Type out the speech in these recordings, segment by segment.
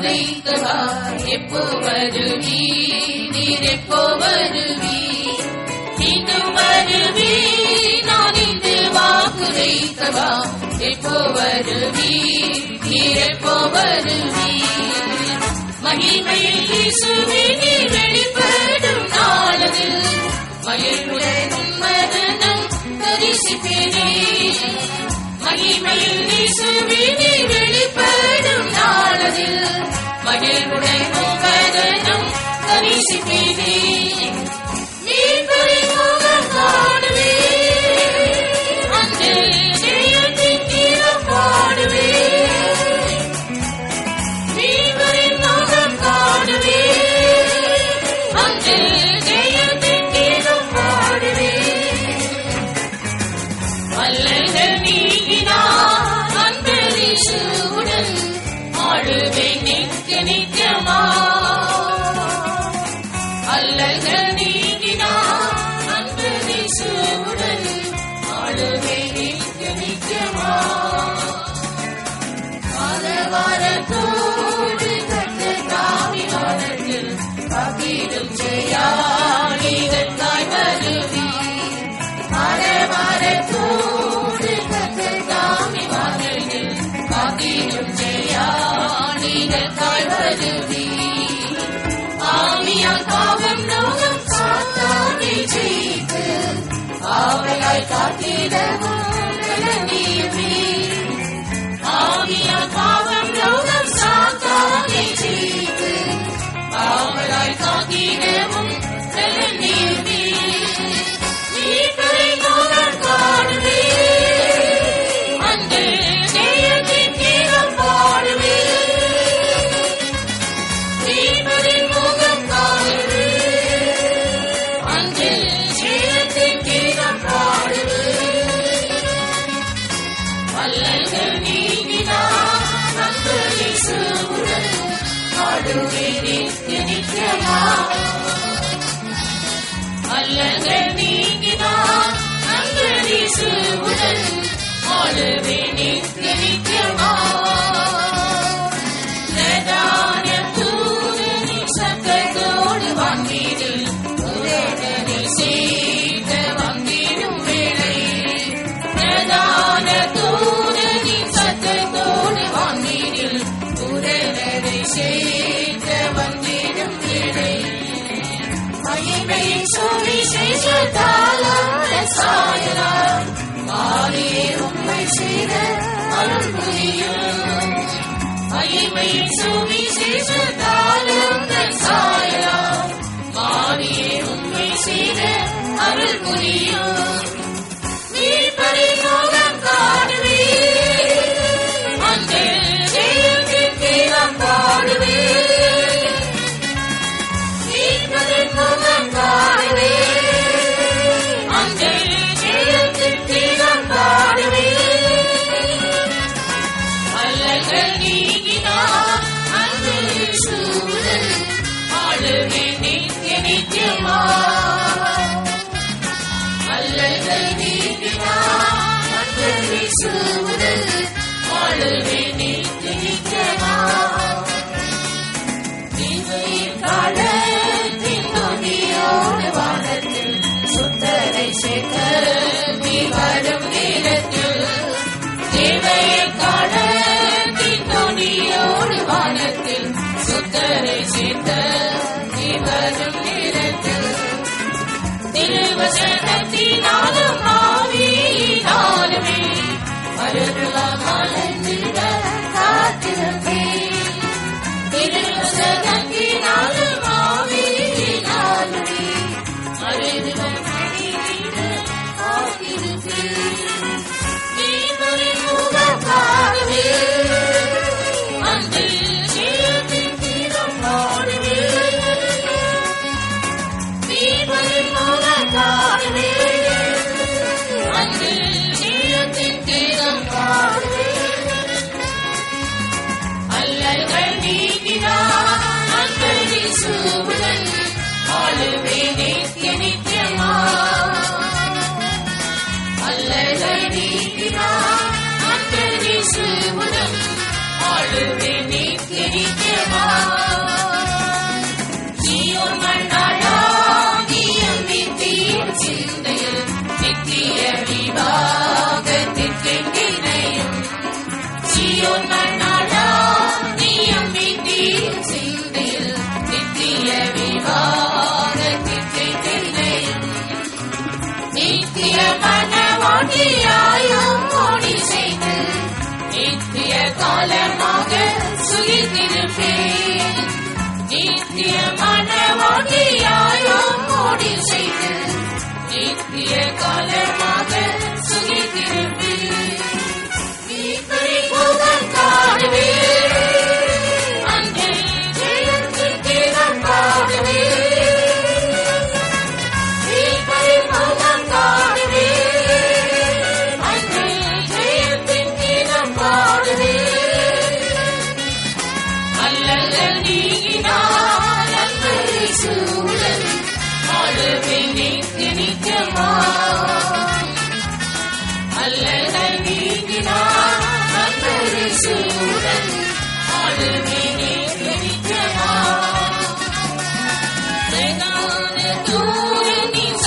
உதைத்தவா எப்போ வருவி நீர் எப்போ வருவி இன்று வருவி நான் இன்று வாக்குதைத்தவா எப்போ வருவி நீர் எப்போ வருவி மகிமையில் மகிமையில் இசுவி अनम् करिष्ये Kakidemus. அருள்புரியும். மகிமை சுவிசேஷம்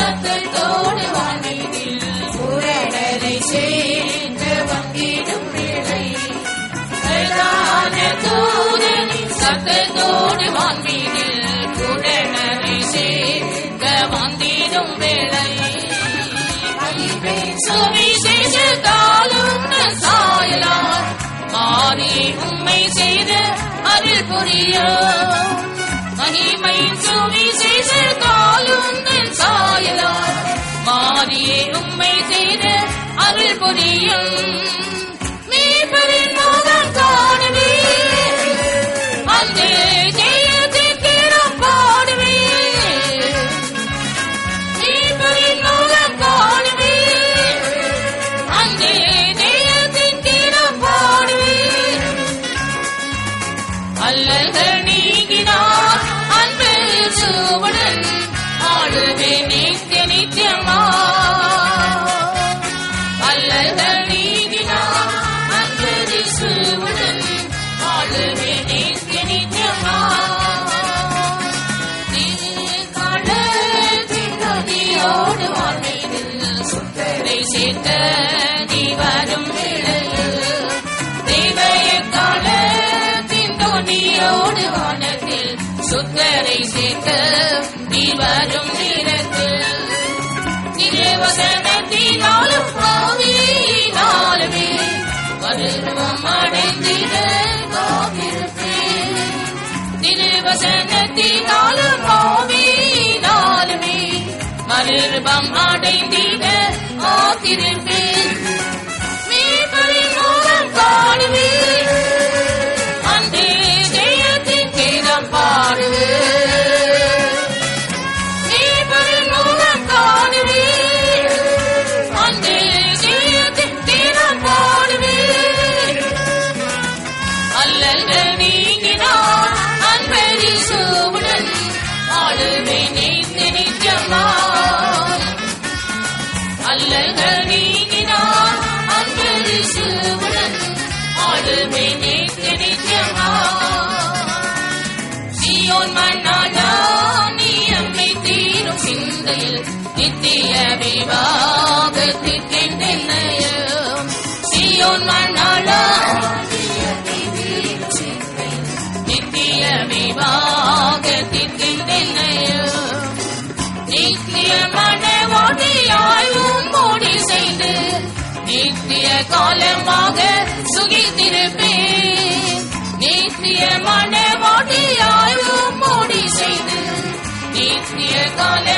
தூரணி சத்தத்தோடு வானில் புரடலை வந்திடும் வேளை பிரதான தூரணி சத்தத்தோடு வான்மீனில் புரடலை சேர்க்க வந்திடும் வேளை சுவிசேஷ காலும் மாறி உம்மை செய்து அருள் மகிமை காலும் சாயலார் மாறியே உம்மை செய்து அருள் புரியும் சேர்த்த நீ வரும் வேளையில் தேவைய வானத்தில் சுத்தரை சேர்க்க நீ வரும் நேரத்தில் நிலைவசனத்தினாலும் ஆவியினாலுமே வருவம் அடைந்திட காத்திருப்பேன் திருவசனத்தினாலும் ஆவியினாலுமே மருபம் அடைந்திட no tiene விவாகத்திற்கென்றையும் சியோன் மன்னாடா நித்திய விவாகத்திற்கென்றையும் நித்திய மனவாட்டியாயும் மோடி செய்து நித்திய காலமாக சுகித்திருப்பேன். நித்திய மனவாட்டியாயும் மோடி செய்து நித்திய காலமாக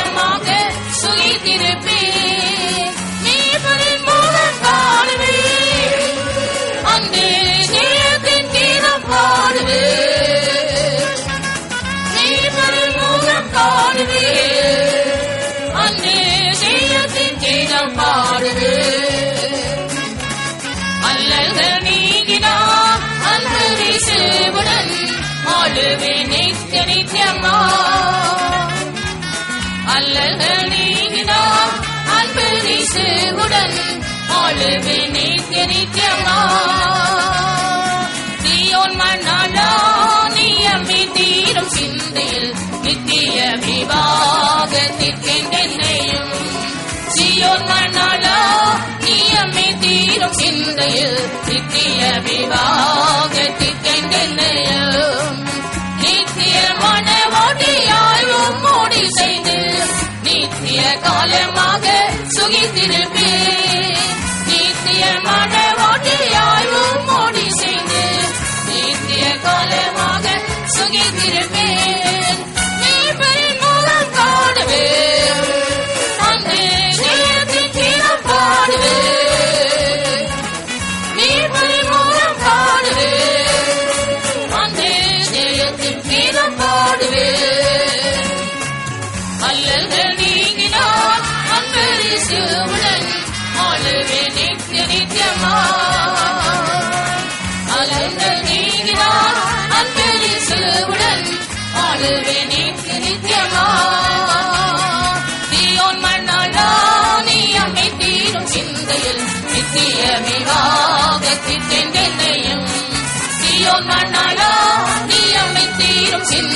ஆளுவே நித்திய நித்தியமா அல்லல்கள் நீங்கினார் அன்பு சேவுடன் ஆளுவே நித்திய நித்தியமா நீயோன் மண்ணாலா நீ அம்மி தீரும் சிந்தையில் நித்திய விவாகத்திற்கென்றையும் சியோன் மண்ணாலா நீ அம்மி தீரும் சிந்தையில் நித்திய விவாகத்திற்கென்றையும்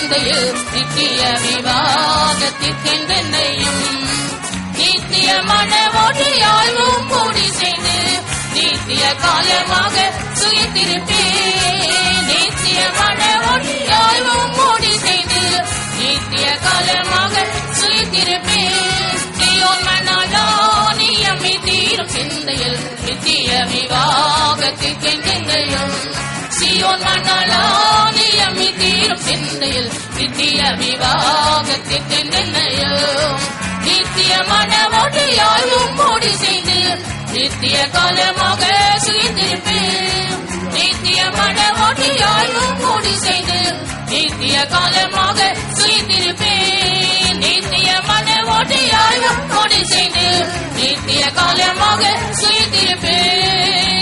தீரும் நித்திய விவாகத்திற்கென்றையும் நித்திய மனவோட்டியாயும் கூடி செய்து நித்திய காலமாக சுயத்திருப்பே நித்திய மனவோட்டியாயும் கூடி செய்து நித்திய காலமாக சுயத்திருப்பே தீயோன் தீரும் சிந்தையில் நித்திய விவாகத்திற்கென்றையும் சியோன் மண்ணாளா அம்மி தீரும் சிந்தையில் நித்திய விவாகத்திற்கென்றையும் நித்திய மனவோட்டியாயும் கூடி செய்து நித்திய காலமாக சுயந்திருப்பேன் நித்திய மனவோட்டியாயும் மூடி செய்து நித்திய காலமாக சுயந்திருப்பேன் நித்திய மனவோட்டியாயும் மூடி செய்து நித்திய காலமாக சுயந்திருப்பேன்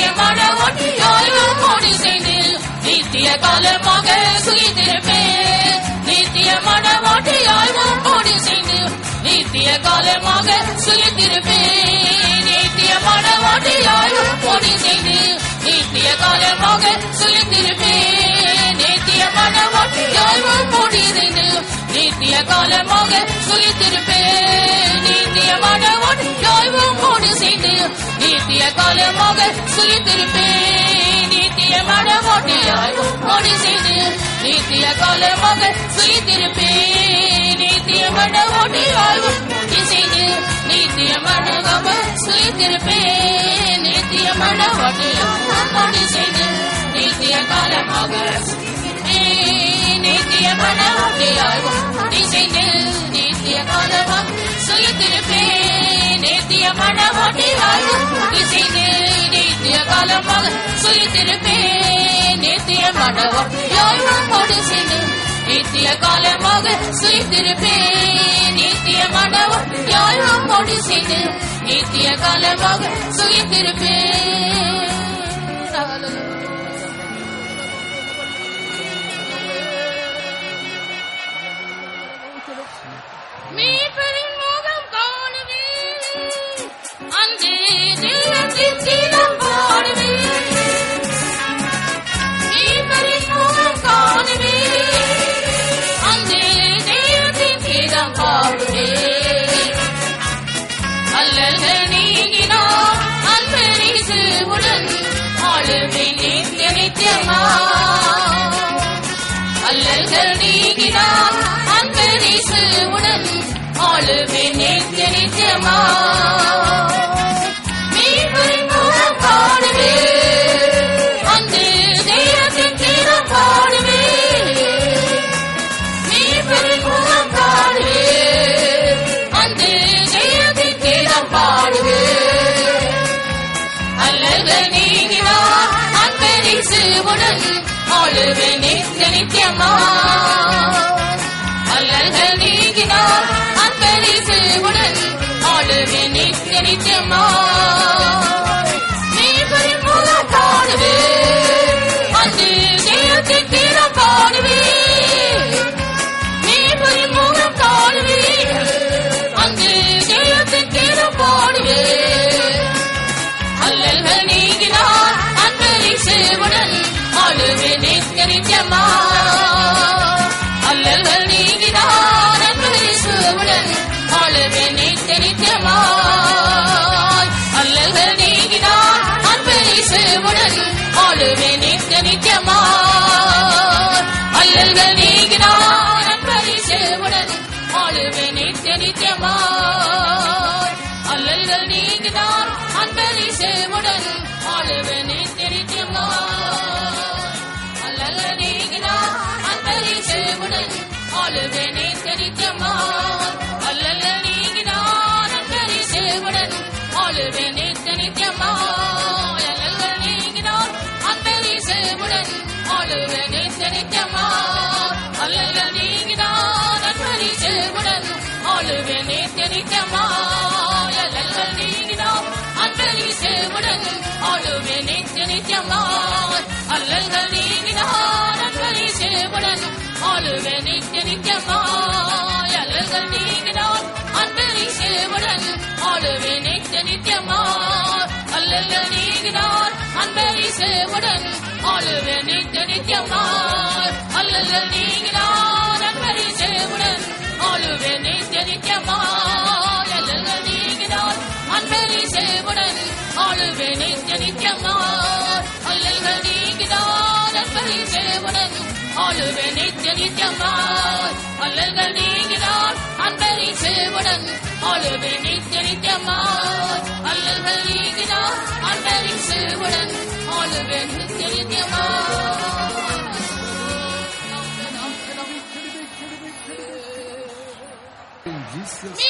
மன மனவோட்டியாயும் கூடி செய்து நித்திய காலமாக சுகித்திருப்பே நித்திய மன மனவோட்டியாயும் கூடி செய்து நித்திய காலமாக சுகித்திருப்பே நித்திய மன மனவாட்டியாயும் பொடி செய்து நித்திய காலமாக சுகித்திருப்பே நித்திய மன மனவாட்டியாயும் பொடி செய்து நித்திய காலமாக சுகித்திருப்பே நீ நித்திய மனவாட்டியாயும் பொடி சேர்ந்து நித்திய காலமாக சுயத்திருப்பேன் நித்திய மனவாட்டியாயும் பொடி சேர்ந்து நித்திய காலமாக சுயத்திருப்பேன் நித்திய மனவாட்டியாயும் பொடி செய்து நித்திய மனகம சுயத்திருப்பேன் நித்திய மனவாட்டியாயும் பொடி சேர்ந்து நித்திய காலமாக நித்திய மனவாட்டியாயும் பொடி சேர்ந்து நித்திய காலமாக சுயத்திருப்பேன் நித்திய மனவாட்டியாயும் பொடி செய்து நித்திய காலமாக சுயத்திருப்பேன் நித்திய மனவாட்டியாயும் பொடி செய்து நித்திய காலமாக சுயத்திருப்பேன் நித்திய மனவாட்டியாயும் பொடி செய்து நித்திய காலமாக சுயத்திருப்பேன் மீட்பரின் அல்லல்கள் நீங்கினார் அன்பரிசுவுடன் ஆளுவேன் நித்திய நித்திய நித்தியமா. நித்தியமா அல்லல்கள் நீங்கினார் அன்பரிசுவுடன் ஆளுவேன் நித்திய நித்தியமா ஆளுமே நித்த நித்தியமாய் அல்லல்கள் நீங்கினார் அன்பரை சேவுடன் ஆளுமே நித்த நித்தியமாய் அல்லல்கள் நீங்கினார் அன்பரை சேவுடன் ஆளுமே நித்த நித்தியமாய் அல்லல்கள் நீங்கினார் அன்பரை சேவுடன் ஆளுமே நித்த நித்தியமாய் நித்தியமா அல்லல்கள் நீங்கினார் அன்பரி சேவுடன் ஆளுவே நித்தியமா அல்லல்கள் நீங்கினார் அன்பரி சேவுடன் ஆளுவே நித்தியமா அல்லல்கள் நீங்கினார் அன்பரி சேவுடன் ஆளுவே நித்தியமா அல்லல்கள் நீங்கினார் அன்பரி சேவுடன் ஆளுவே நித்தியமா அல்லல்கள் நீங்கினார் அன்பரி சேவுடன் ஆளுவே நித்தியமா அல்லல்கள் சேவுடன் ஆளுவே நித்தியமா அல்லல்கள் நீங்கினார் அன்பரி சேவுடன் ஆளுவே நித்தியமா அல்லல்கள் நீங்கினார் அன்பரி சேவுடன் ஆளுவே நித்தியமா அல்லல்கள் நீங்கினார் அன்பரி சேவுடன் ஆளுவே நித்தியமா மீட்பரின்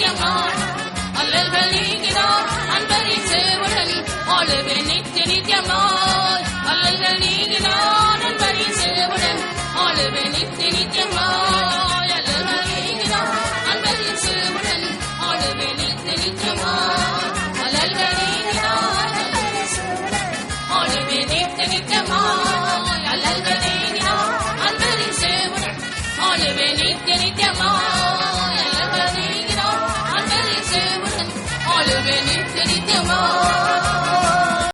நித்தியமாய் அல்லல்கள் நீங்கினார் அன்பரின் சேவுடன் ஆளுவே நித்திய அல்லல்கள் நீங்கினார் சேவுடன் ஆளுவே நித்திய